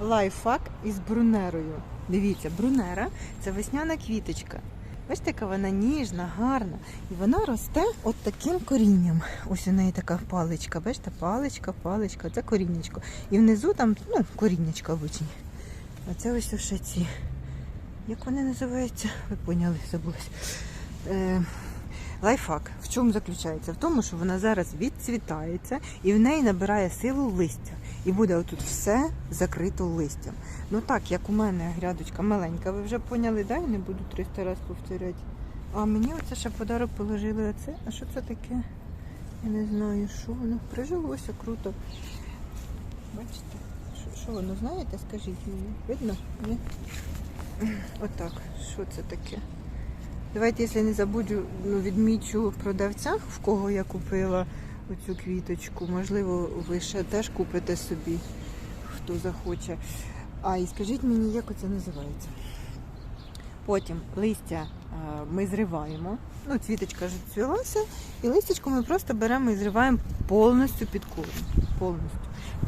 лайфхак із брунерою. Дивіться, брунера це весняна квіточка. Бачите, яка вона ніжна, гарна. І вона росте от таким корінням. Ось у неї така паличка. Бачите, паличка, паличка, це коріннячко. І внизу там, ну, коріннячко обичні. А це ось ці. Як вони називаються? Ви поняли, забулась. Е, лайфхак. В чому заключається? В тому, що вона зараз відцвітається і в неї набирає силу листя. І буде отут все закрито листям. Ну так, як у мене грядочка маленька, ви вже поняли, да? Я не буду 300 разів повторяти. А мені оце ще подарок положили оце. А що це таке? Я не знаю, що воно. Прижилося круто. Бачите? Що, що воно знаєте? Скажіть мені. Видно? Ні? Отак. Що це таке? Давайте, якщо не забуду, ну, відмічу продавця, в кого я купила оцю квіточку. Можливо, ви ще теж купите собі, хто захоче. А і скажіть мені, як оце називається? Потім листя е, ми зриваємо. Ну, цвіточка ж цвілася, і листячко ми просто беремо і зриваємо повністю під корінь. Повністю.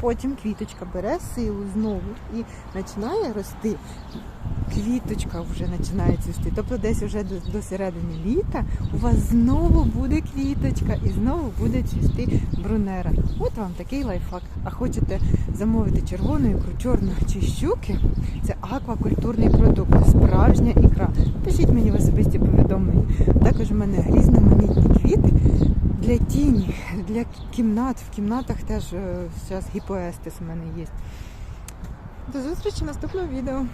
Потім квіточка бере силу знову і починає рости. Квіточка вже починає цвісти. Тобто десь вже до, до середини літа у вас знову буде квіточка і знову буде цвісти брунера. От вам такий лайфхак. А хочете замовити червону ікру, чорну чи щуки? Це аквакультурний продукт, справжня ікра. Пишіть мені в особисті повідомлення. Також у мене різноманітні квіти для тіні, для кімнат. В кімнатах теж зараз гіпоестис у мене є. До зустрічі в наступному відео.